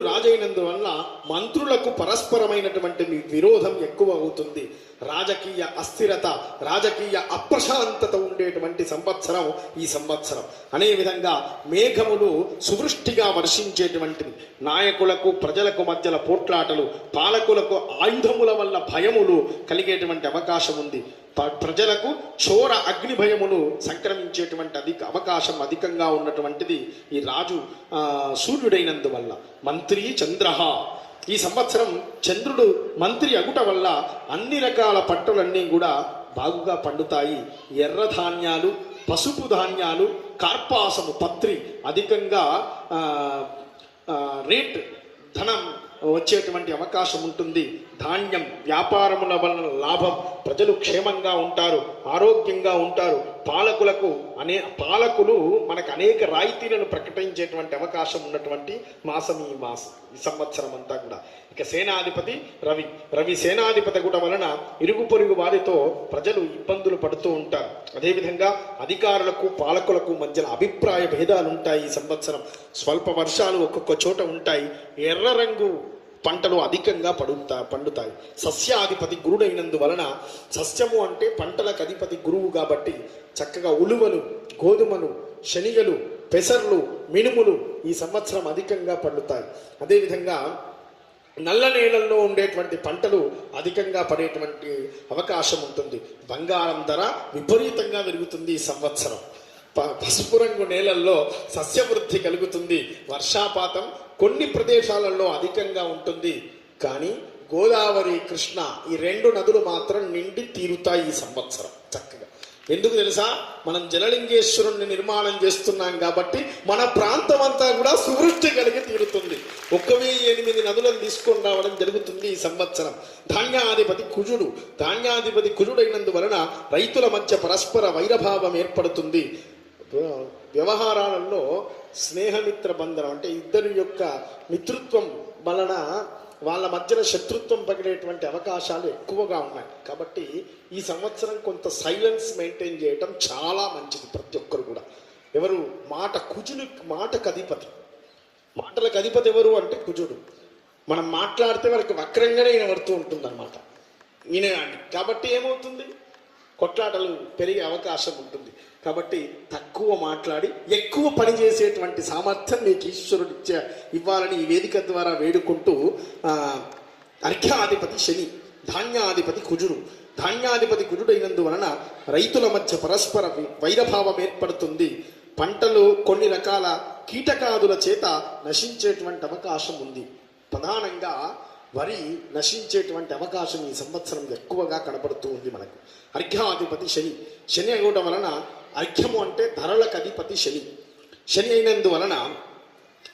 రాజైనందువల్ల మంత్రులకు పరస్పరమైనటువంటి విరోధం ఎక్కువ అవుతుంది. రాజకీయ అస్థిరత రాజకీయ అప్రశాంతత ఉండేటువంటి సంవత్సరం ఈ సంవత్సరం. అనే విధంగా మేఘములు సువృష్టిగా వర్షించేటువంటి నాయకులకు ప్రజలకు మధ్యల పోట్లాటలు పాలకులకు ఆయుధముల వల్ల భయములు కలిగేటువంటి అవకాశం ఉంది ప్రజలకు చోర అగ్ని భయమును సంక్రమించేటువంటి అధిక అవకాశం అధికంగా ఉన్నటువంటిది ఈ రాజు సూర్యుడైనందువల్ల. మంత్రి చంద్రహ. ఈ సంవత్సరం చంద్రుడు మంత్రి అగుట వల్ల అన్ని రకాల పంటలన్నీ కూడా బాగుగా పండుతాయి. ఎర్ర ధాన్యాలు పసుపు ధాన్యాలు కార్పాసము పత్రి అధికంగా రేట్ ధనం వచ్చేటువంటి అవకాశం ఉంటుంది. ధాన్యం వ్యాపారముల వలన లాభం ప్రజలు క్షేమంగా ఉంటారు ఆరోగ్యంగా ఉంటారు. పాలకులకు అనే పాలకులు మనకు అనేక రాయితీలను ప్రకటించేటువంటి అవకాశం ఉన్నటువంటి మాసం ఈ మాసం ఈ సంవత్సరం అంతా కూడా. ఇక సేనాధిపతి రవి రవి సేనాధిపతి కూడా వలన ఇరుగు పొరుగు వారితో ప్రజలు ఇబ్బందులు పడుతూ ఉంటారు. అదేవిధంగా అధికారులకు పాలకులకు మధ్యన అభిప్రాయ భేదాలు ఉంటాయి ఈ సంవత్సరం. స్వల్ప వర్షాలు ఒక్కొక్క చోట ఉంటాయి. ఎర్ర రంగు పంటలు అధికంగా పడుతా పండుతాయి. సస్యాధిపతి గురుడైనందు వలన సస్యము అంటే పంటలకు అధిపతి గురువు కాబట్టి చక్కగా ఉలువలు గోధుమలు శనిగలు పెసర్లు మినుములు ఈ సంవత్సరం అధికంగా పండుతాయి. అదేవిధంగా నల్ల నేలల్లో ఉండేటువంటి పంటలు అధికంగా పడేటువంటి అవకాశం ఉంటుంది. బంగారం ధర విపరీతంగా పెరుగుతుంది ఈ సంవత్సరం. ప- పసుపు రంగు నేలల్లో సస్యవృద్ధి కలుగుతుంది. వర్షాపాతం కొన్ని ప్రదేశాలలో అధికంగా ఉంటుంది. కానీ గోదావరి కృష్ణ ఈ రెండు నదులు మాత్రం నిండి తీరుతాయి ఈ సంవత్సరం. చక్కగా. ఎందుకు తెలుసా? మనం జలలింగేశ్వరుణ్ణి నిర్మాణం చేస్తున్నాం కాబట్టి మన ప్రాంతం అంతా కూడా సువృష్టి కలిగి తీరుతుంది. ఒక్క వెయ్యి ఎనిమిది నదులను తీసుకొని రావడం జరుగుతుంది ఈ సంవత్సరం. ధాన్యాధిపతి కుజుడు. ధాన్యాధిపతి కుజుడైనందువలన రైతుల మధ్య పరస్పర వైరభావం ఏర్పడుతుంది. వ్యవహారాలలో స్నేహమిత్ర బంధనం అంటే ఇద్దరి యొక్క మిత్రుత్వం వలన వాళ్ళ మధ్యన శత్రుత్వం పగిలేటువంటి అవకాశాలు ఎక్కువగా ఉన్నాయి. కాబట్టి ఈ సంవత్సరం కొంత సైలెన్స్ మెయింటైన్ చేయటం చాలా మంచిది ప్రతి ఒక్కరు కూడా. ఎవరు మాట కుజుని మాటకు అధిపతి. మాటలకు అధిపతి ఎవరు అంటే కుజుడు. మనం మాట్లాడితే వాళ్ళకి వక్రంగానే వినబడుతూ ఉంటుంది అనమాట ఈయన కాబట్టి ఏమవుతుంది? కొట్లాటలు పెరిగే అవకాశం ఉంటుంది. కాబట్టి తక్కువ మాట్లాడి ఎక్కువ పని చేసేటువంటి సామర్థ్యం మీకు ఈశ్వరుడు ఇచ్చే ఇవ్వాలని ఈ వేదిక ద్వారా వేడుకుంటూ అర్ఘ్యాధిపతి శని ధాన్యాధిపతి కుజుడు. ధాన్యాధిపతి కుజుడైనందువలన రైతుల మధ్య పరస్పర వైరభావం ఏర్పడుతుంది. పంటలు కొన్ని రకాల కీటకాదుల చేత నశించేటువంటి అవకాశం ఉంది. ప్రధానంగా వరి నశించేటువంటి అవకాశం ఈ సంవత్సరం ఎక్కువగా కనబడుతూ ఉంది మనకు. అర్ఘ్యాధిపతి శని. శని అవ్వడం వలన అర్ఘ్యము అంటే ధరలకు అధిపతి శని. శని అయినందువలన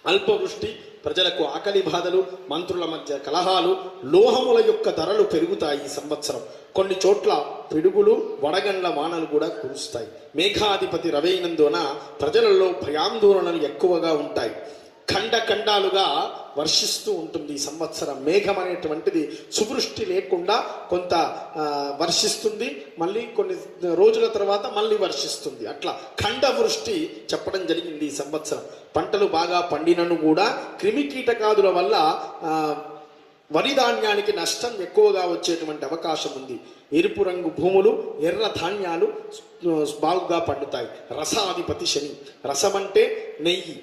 అల్పవృష్టి ప్రజలకు ఆకలి బాధలు మంత్రుల మధ్య కలహాలు లోహముల యొక్క ధరలు పెరుగుతాయి ఈ సంవత్సరం. కొన్ని చోట్ల పిడుగులు వడగండ్ల వానలు కూడా కురుస్తాయి. మేఘాధిపతి రవైనందున ప్రజలలో భయాందోళనలు ఎక్కువగా ఉంటాయి. ఖండ ఖండాలుగా వర్షిస్తూ ఉంటుంది ఈ సంవత్సరం. మేఘం అనేటువంటిది సువృష్టి లేకుండా కొంత వర్షిస్తుంది మళ్ళీ కొన్ని రోజుల తర్వాత మళ్ళీ వర్షిస్తుంది. అట్లా ఖండ వృష్టి చెప్పడం జరిగింది ఈ సంవత్సరం. పంటలు బాగా పండినను కూడా క్రిమి కీటకాదుల వల్ల వరి ధాన్యానికి నష్టం ఎక్కువగా వచ్చేటువంటి అవకాశం ఉంది. ఎరుపు రంగు భూములు ఎర్ర ధాన్యాలు బాగుగా పండుతాయి. రసాధిపతి శని. రసం అంటే నెయ్యి.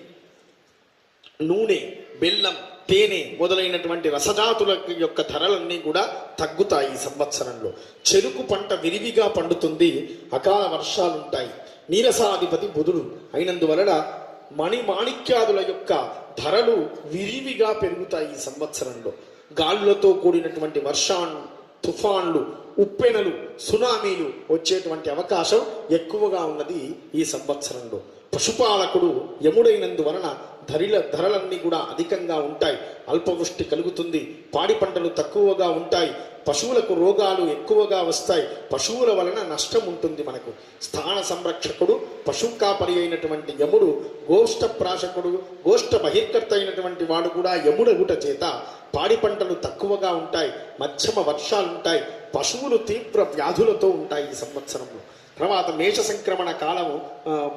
నూనె బెల్లం తేనె మొదలైనటువంటి రసజాతుల యొక్క ధరలన్నీ కూడా తగ్గుతాయి ఈ సంవత్సరంలో. చెరుకు పంట విరివిగా పండుతుంది అకాల వర్షాలుంటాయి. నీరసాధిపతి బుధుడు. అయినందువలన మణి మాణిక్యాదుల యొక్క ధరలు విరివిగా పెరుగుతాయి ఈ సంవత్సరంలో. గాలులతో కూడినటువంటి వర్షాలు తుఫాన్లు ఉప్పెనలు సునామీలు వచ్చేటువంటి అవకాశం ఎక్కువగా ఉన్నది ఈ సంవత్సరంలో. పశుపాలకుడు యముడైనందువలన ధరల ధరలన్నీ కూడా అధికంగా ఉంటాయి. అల్పవృష్టి కలుగుతుంది. పాడి పంటలు తక్కువగా ఉంటాయి. పశువులకు రోగాలు ఎక్కువగా వస్తాయి. పశువుల వలన నష్టం ఉంటుంది మనకు. స్థాన సంరక్షకుడు పశు కాపరి అయినటువంటి యముడు గోష్ఠ ప్రాశకుడు గోష్ఠ బహిర్కర్త అయినటువంటి వాడు కూడా యముడగుట చేత పాడి పంటలు తక్కువగా ఉంటాయి. మధ్యమ వర్షాలు ఉంటాయి పశువులు తీవ్ర వ్యాధులతో ఉంటాయి ఈ సంవత్సరంలో. తర్వాత మేష సంక్రమణ కాలము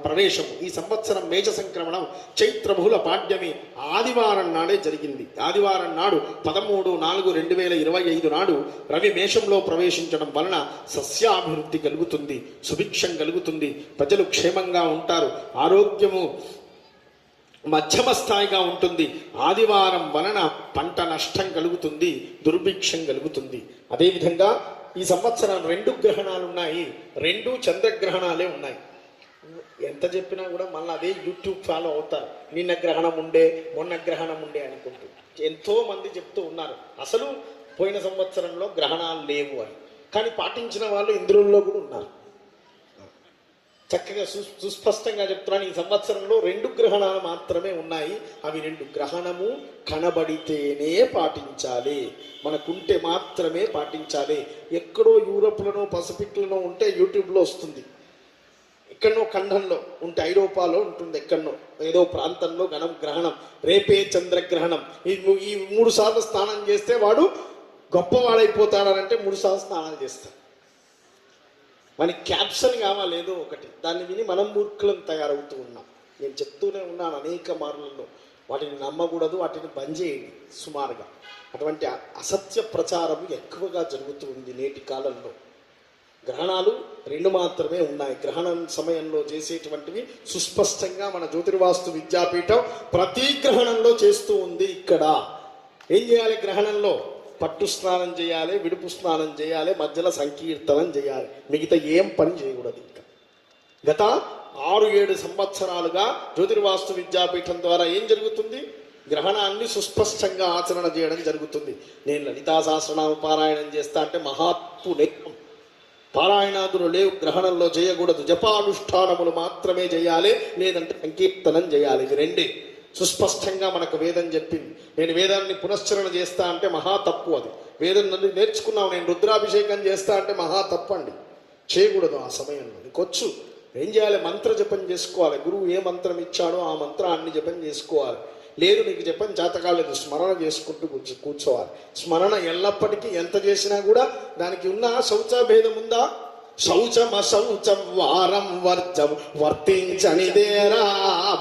ప్రవేశము. ఈ సంవత్సరం మేష సంక్రమణం చైత్ర బహుళ పాడ్యమి ఆదివారం నాడే జరిగింది. ఆదివారం నాడు పదమూడు నాలుగు రెండు వేల ఇరవై ఐదు నాడు రవి మేషంలో ప్రవేశించడం వలన సస్యాభివృద్ధి కలుగుతుంది సుభిక్షం కలుగుతుంది. ప్రజలు క్షేమంగా ఉంటారు ఆరోగ్యము మధ్యమ స్థాయిగా ఉంటుంది. ఆదివారం వలన పంట నష్టం కలుగుతుంది దుర్భిక్షం కలుగుతుంది. అదేవిధంగా ఈ సంవత్సరం రెండు గ్రహణాలు ఉన్నాయి. రెండు చంద్రగ్రహణాలే ఉన్నాయి. ఎంత చెప్పినా కూడా మళ్ళీ అదే యూట్యూబ్ ఫాలో అవుతారు. నిన్న గ్రహణం ఉండే మొన్న గ్రహణం ఉండే అనుకుంటూ. ఎంతో మంది చెప్తూ ఉన్నారు. అసలు పోయిన సంవత్సరంలో గ్రహణాలు లేవు అని. కానీ పాటించిన వాళ్ళు ఇంద్రుల్లో కూడా ఉన్నారు. చక్కగా సు సుస్పష్టంగా చెప్తున్నాను. ఈ సంవత్సరంలో రెండు గ్రహణాలు మాత్రమే ఉన్నాయి. అవి రెండు గ్రహణము కనబడితేనే పాటించాలి. మనకుంటే మాత్రమే పాటించాలి. ఎక్కడో యూరోప్లోనో పసిఫిక్లోనో ఉంటే యూట్యూబ్లో వస్తుంది. ఎక్కడనో ఖండంలో ఉంటే ఐరోపాలో ఉంటుంది ఎక్కడనో ఏదో ప్రాంతంలో గణం గ్రహణం. రేపే చంద్రగ్రహణం. ఈ ఈ మూడు సార్లు స్నానం చేస్తే వాడు గొప్పవాడైపోతాడనంటే మూడు సార్లు స్నానాలు చేస్తాడు. మనకి క్యాప్షన్ కావాలి ఏదో ఒకటి. దాన్ని విని మనం మూర్ఖులను తయారవుతూ ఉన్నాం. నేను చెప్తూనే ఉన్నాను అనేక మార్లలో. వాటిని నమ్మకూడదు వాటిని బంద్ చేయండి సుమారుగా. అటువంటి అసత్య ప్రచారం ఎక్కువగా జరుగుతూ ఉంది నేటి కాలంలో. గ్రహణాలు రెండు మాత్రమే ఉన్నాయి. గ్రహణం సమయంలో చేసేటువంటివి సుస్పష్టంగా మన జ్యోతిర్వాస్తు విద్యాపీఠం ప్రతి గ్రహణంలో చేస్తూ ఉంది ఇక్కడ. ఏం చేయాలి గ్రహణంలో? పట్టు స్నానం చేయాలి విడుపు స్నానం చేయాలి మధ్యలో సంకీర్తనం చేయాలి. మిగతా ఏం పని చేయకూడదు ఇంకా. గత ఆరు ఏడు సంవత్సరాలుగా జ్యోతిర్వాస్తు విద్యాపీఠం ద్వారా ఏం జరుగుతుంది? గ్రహణాన్ని సుస్పష్టంగా ఆచరణ చేయడం జరుగుతుంది. నేను లలితా సహస్రనామ పారాయణం చేస్తా అంటే మహాత్ము నేత్రం పారాయణాదులు లేవు గ్రహణంలో చేయకూడదు. జపానుష్ఠానములు మాత్రమే చేయాలి లేదంటే సంకీర్తనం చేయాలి. ఇది రెండే. సుస్పష్టంగా మనకు వేదం చెప్పింది. నేను వేదాన్ని పునశ్చరణ చేస్తా అంటే మహా తప్పు అది. వేదం నన్ను నేర్చుకున్నావు నేను రుద్రాభిషేకం చేస్తా అంటే మహా తప్పు అండి. చేయకూడదు ఆ సమయంలో. నీకొచ్చు ఏం చేయాలి? మంత్ర జపం చేసుకోవాలి. గురువు ఏ మంత్రం ఇచ్చాడో ఆ మంత్రాన్ని జపం చేసుకోవాలి. లేదు నీకు జపం జాతకాలేదు స్మరణ చేసుకుంటూ కూర్చో కూర్చోవాలి. స్మరణ ఎల్లప్పటికీ ఎంత చేసినా కూడా దానికి ఉన్న శౌచాభేదం ఉందా? శౌచమ శౌచం వారం వర్జం వర్తించనిదేరా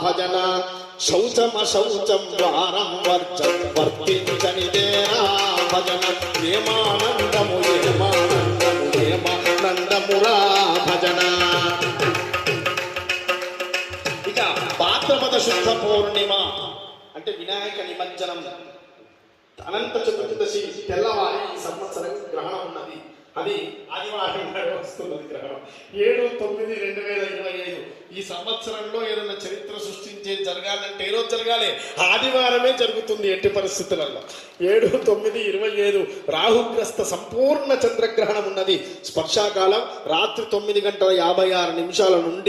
భజన. శౌచమ శౌచం వారం వర్జం. వర్తించనిదేరా భజన ఏమానందము ఏమానందము ఏమానందమురా భజన. ఇక భాద్రపద శుద్ధ పౌర్ణిమ అంటే వినాయక నిమజ్జనం. అనంత చతుర్దశి తెల్లవారి ఈ సంవత్సరం గ్రహణం ఉన్నది. అది ఆదివారం నాడు వస్తున్నది గ్రహణం. ఏడు తొమ్మిది రెండు వేల ఇరవై ఐదు. ఈ సంవత్సరంలో ఏదైనా చరిత్ర సృష్టించే జరగాలంటే ఏ రోజు జరగాలి? ఆదివారమే జరుగుతుంది ఎట్టి పరిస్థితులలో ఏడు తొమ్మిది ఇరవై ఐదు రాహుగ్రస్త సంపూర్ణ చంద్రగ్రహణం ఉన్నది. స్పర్శాకాలం రాత్రి తొమ్మిది గంటల యాభై ఆరు నిమిషాల నుండి